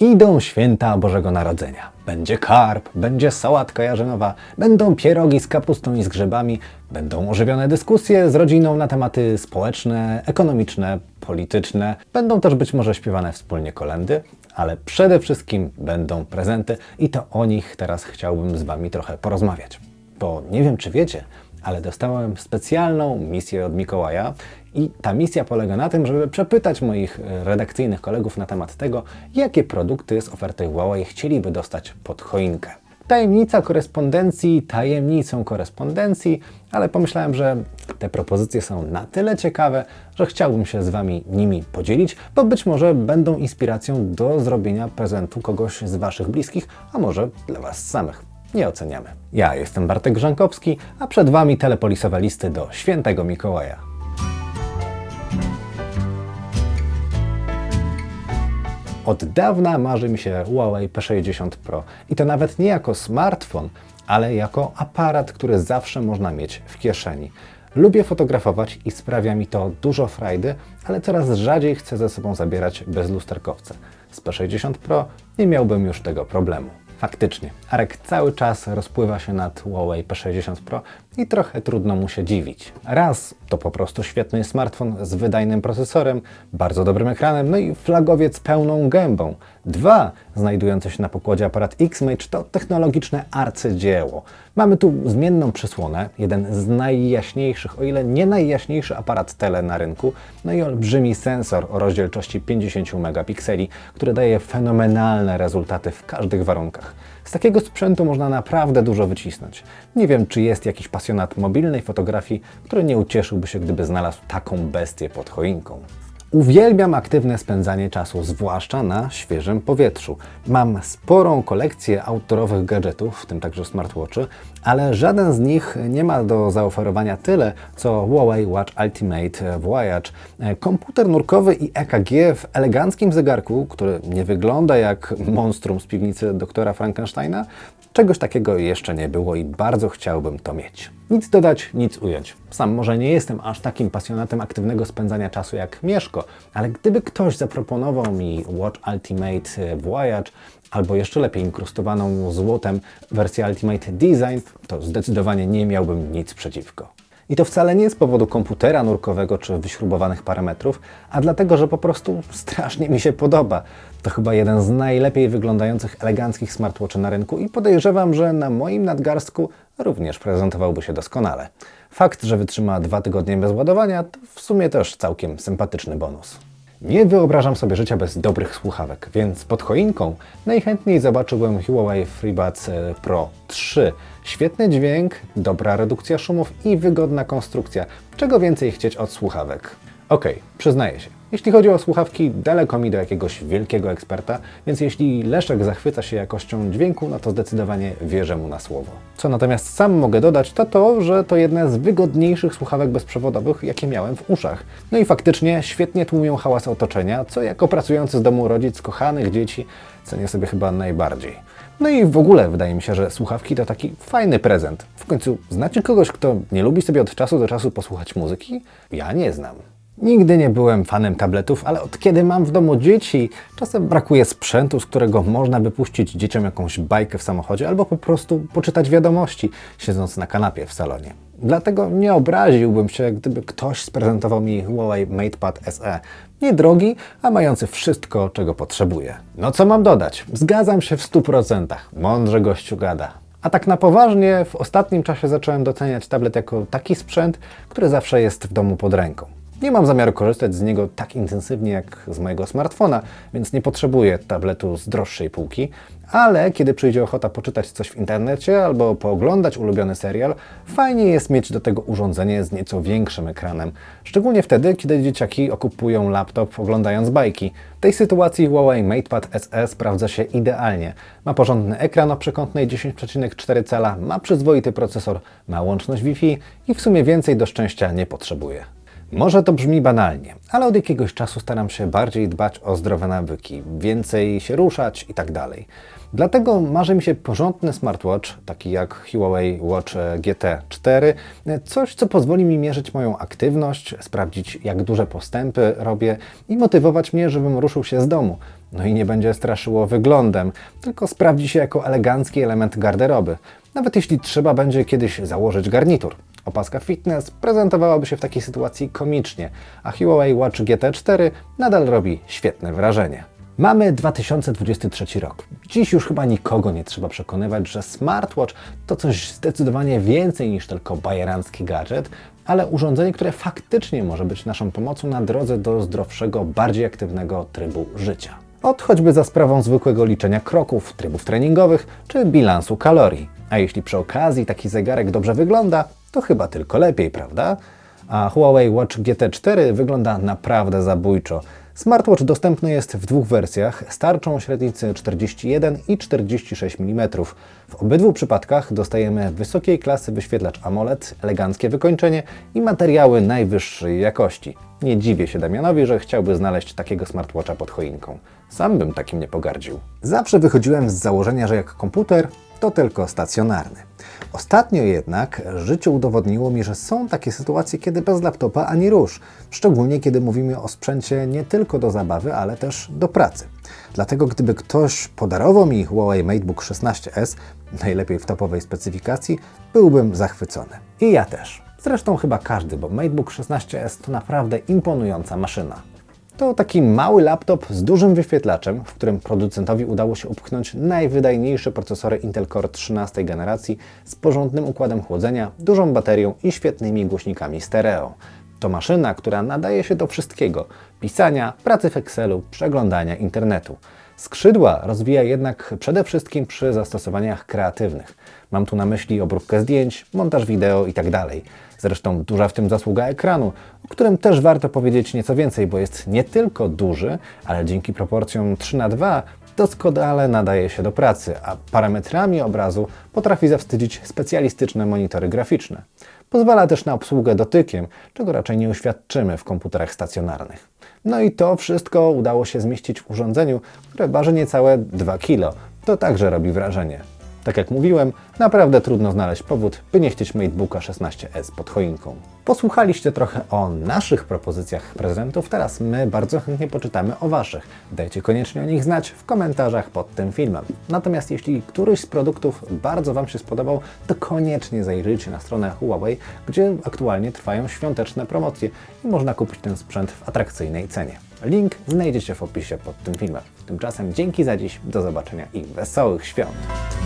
Idą święta Bożego Narodzenia. Będzie karp, będzie sałatka jarzynowa, będą pierogi z kapustą i z grzybami, będą ożywione dyskusje z rodziną na tematy społeczne, ekonomiczne, polityczne, będą też być może śpiewane wspólnie kolendy, ale przede wszystkim będą prezenty i to o nich teraz chciałbym z Wami trochę porozmawiać. Bo nie wiem, czy wiecie, ale dostałem specjalną misję od Mikołaja i ta misja polega na tym, żeby przepytać moich e, redakcyjnych kolegów na temat tego, jakie produkty z oferty Huawei chcieliby dostać pod choinkę. Tajemnica korespondencji tajemnicą korespondencji, ale pomyślałem, że te propozycje są na tyle ciekawe, że chciałbym się z Wami nimi podzielić, bo być może będą inspiracją do zrobienia prezentu kogoś z Waszych bliskich, a może dla Was samych. Nie oceniamy. Ja jestem Bartek Grzankowski, a przed Wami telepolisowe listy do świętego Mikołaja. Od dawna marzy mi się Huawei P60 Pro i to nawet nie jako smartfon, ale jako aparat, który zawsze można mieć w kieszeni. Lubię fotografować i sprawia mi to dużo frajdy, ale coraz rzadziej chcę ze sobą zabierać bezlusterkowce. Z P60 Pro nie miałbym już tego problemu. Faktycznie, Arek cały czas rozpływa się nad Huawei P60 Pro i trochę trudno mu się dziwić. Raz to po prostu świetny smartfon z wydajnym procesorem, bardzo dobrym ekranem, no i flagowiec pełną gębą. Dwa, znajdujący się na pokładzie aparat X-Mage to technologiczne arcydzieło. Mamy tu zmienną przysłonę, jeden z najjaśniejszych, o ile nie najjaśniejszy aparat tele na rynku, no i olbrzymi sensor o rozdzielczości 50 megapikseli, który daje fenomenalne rezultaty w każdych warunkach. Z takiego sprzętu można naprawdę dużo wycisnąć. Nie wiem, czy jest jakiś pasjonat mobilnej fotografii, który nie ucieszyłby się, gdyby znalazł taką bestię pod choinką. Uwielbiam aktywne spędzanie czasu, zwłaszcza na świeżym powietrzu. Mam sporą kolekcję autorowych gadżetów, w tym także smartwatchy, ale żaden z nich nie ma do zaoferowania tyle, co Huawei Watch Ultimate Voyage. Komputer nurkowy i EKG w eleganckim zegarku, który nie wygląda jak monstrum z piwnicy doktora Frankensteina, Czegoś takiego jeszcze nie było i bardzo chciałbym to mieć. Nic dodać, nic ująć. Sam może nie jestem aż takim pasjonatem aktywnego spędzania czasu jak Mieszko, ale gdyby ktoś zaproponował mi Watch Ultimate Voyage albo jeszcze lepiej inkrustowaną złotem wersję Ultimate Design, to zdecydowanie nie miałbym nic przeciwko. I to wcale nie z powodu komputera nurkowego czy wyśrubowanych parametrów, a dlatego, że po prostu strasznie mi się podoba. To chyba jeden z najlepiej wyglądających eleganckich smartwatchy na rynku i podejrzewam, że na moim nadgarstku również prezentowałby się doskonale. Fakt, że wytrzyma dwa tygodnie bez ładowania, to w sumie też całkiem sympatyczny bonus. Nie wyobrażam sobie życia bez dobrych słuchawek, więc pod choinką najchętniej zobaczyłbym Huawei FreeBuds e, Pro 3. Świetny dźwięk, dobra redukcja szumów i wygodna konstrukcja. Czego więcej chcieć od słuchawek? Okej, okay, przyznaję się. Jeśli chodzi o słuchawki, daleko mi do jakiegoś wielkiego eksperta, więc jeśli Leszek zachwyca się jakością dźwięku, no to zdecydowanie wierzę mu na słowo. Co natomiast sam mogę dodać, to to, że to jedne z wygodniejszych słuchawek bezprzewodowych, jakie miałem w uszach. No i faktycznie świetnie tłumią hałas otoczenia, co jako pracujący z domu rodzic kochanych dzieci cenię sobie chyba najbardziej. No i w ogóle wydaje mi się, że słuchawki to taki fajny prezent. W końcu znacie kogoś, kto nie lubi sobie od czasu do czasu posłuchać muzyki? Ja nie znam. Nigdy nie byłem fanem tabletów, ale od kiedy mam w domu dzieci, czasem brakuje sprzętu, z którego można by puścić dzieciom jakąś bajkę w samochodzie albo po prostu poczytać wiadomości, siedząc na kanapie w salonie. Dlatego nie obraziłbym się, gdyby ktoś sprezentował mi Huawei MatePad SE. Niedrogi, a mający wszystko, czego potrzebuję. No co mam dodać? Zgadzam się w 100%. Mądrze gościu gada. A tak na poważnie, w ostatnim czasie zacząłem doceniać tablet jako taki sprzęt, który zawsze jest w domu pod ręką. Nie mam zamiaru korzystać z niego tak intensywnie jak z mojego smartfona, więc nie potrzebuję tabletu z droższej półki, ale kiedy przyjdzie ochota poczytać coś w internecie albo pooglądać ulubiony serial, fajnie jest mieć do tego urządzenie z nieco większym ekranem. Szczególnie wtedy, kiedy dzieciaki okupują laptop oglądając bajki. W tej sytuacji Huawei MatePad SE sprawdza się idealnie. Ma porządny ekran o przekątnej 10,4 cala, ma przyzwoity procesor, ma łączność Wi-Fi i w sumie więcej do szczęścia nie potrzebuje. Może to brzmi banalnie, ale od jakiegoś czasu staram się bardziej dbać o zdrowe nawyki, więcej się ruszać itd. Tak Dlatego marzy mi się porządny smartwatch, taki jak Huawei Watch GT4, coś co pozwoli mi mierzyć moją aktywność, sprawdzić jak duże postępy robię i motywować mnie, żebym ruszył się z domu. No i nie będzie straszyło wyglądem, tylko sprawdzi się jako elegancki element garderoby. Nawet jeśli trzeba będzie kiedyś założyć garnitur. Opaska fitness prezentowałaby się w takiej sytuacji komicznie, a Huawei Watch GT4 nadal robi świetne wrażenie. Mamy 2023 rok. Dziś już chyba nikogo nie trzeba przekonywać, że smartwatch to coś zdecydowanie więcej niż tylko bajerancki gadżet, ale urządzenie, które faktycznie może być naszą pomocą na drodze do zdrowszego, bardziej aktywnego trybu życia. Od choćby za sprawą zwykłego liczenia kroków, trybów treningowych czy bilansu kalorii. A jeśli przy okazji taki zegarek dobrze wygląda, to chyba tylko lepiej, prawda? A Huawei Watch GT4 wygląda naprawdę zabójczo. Smartwatch dostępny jest w dwóch wersjach z tarczą średnicy 41 i 46 mm. W obydwu przypadkach dostajemy wysokiej klasy wyświetlacz AMOLED, eleganckie wykończenie i materiały najwyższej jakości. Nie dziwię się Damianowi, że chciałby znaleźć takiego smartwatcha pod choinką. Sam bym takim nie pogardził. Zawsze wychodziłem z założenia, że jak komputer, to tylko stacjonarny. Ostatnio jednak życie udowodniło mi, że są takie sytuacje, kiedy bez laptopa ani rusz, szczególnie kiedy mówimy o sprzęcie nie tylko do zabawy, ale też do pracy. Dlatego gdyby ktoś podarował mi Huawei MateBook 16S, najlepiej w topowej specyfikacji, byłbym zachwycony. I ja też. Zresztą chyba każdy, bo MateBook 16S to naprawdę imponująca maszyna. To taki mały laptop z dużym wyświetlaczem, w którym producentowi udało się upchnąć najwydajniejsze procesory Intel Core 13 generacji z porządnym układem chłodzenia, dużą baterią i świetnymi głośnikami stereo. To maszyna, która nadaje się do wszystkiego: pisania, pracy w Excelu, przeglądania internetu. Skrzydła rozwija jednak przede wszystkim przy zastosowaniach kreatywnych. Mam tu na myśli obróbkę zdjęć, montaż wideo itd. Zresztą duża w tym zasługa ekranu, o którym też warto powiedzieć nieco więcej, bo jest nie tylko duży, ale dzięki proporcjom 3 na 2 doskonale nadaje się do pracy, a parametrami obrazu potrafi zawstydzić specjalistyczne monitory graficzne. Pozwala też na obsługę dotykiem, czego raczej nie uświadczymy w komputerach stacjonarnych. No i to wszystko udało się zmieścić w urządzeniu, które waży niecałe 2 kg. To także robi wrażenie. Tak jak mówiłem, naprawdę trudno znaleźć powód, by nie chcieć MateBooka 16S pod choinką. Posłuchaliście trochę o naszych propozycjach prezentów, teraz my bardzo chętnie poczytamy o Waszych. Dajcie koniecznie o nich znać w komentarzach pod tym filmem. Natomiast jeśli któryś z produktów bardzo Wam się spodobał, to koniecznie zajrzyjcie na stronę Huawei, gdzie aktualnie trwają świąteczne promocje i można kupić ten sprzęt w atrakcyjnej cenie. Link znajdziecie w opisie pod tym filmem. Tymczasem dzięki za dziś, do zobaczenia i wesołych świąt!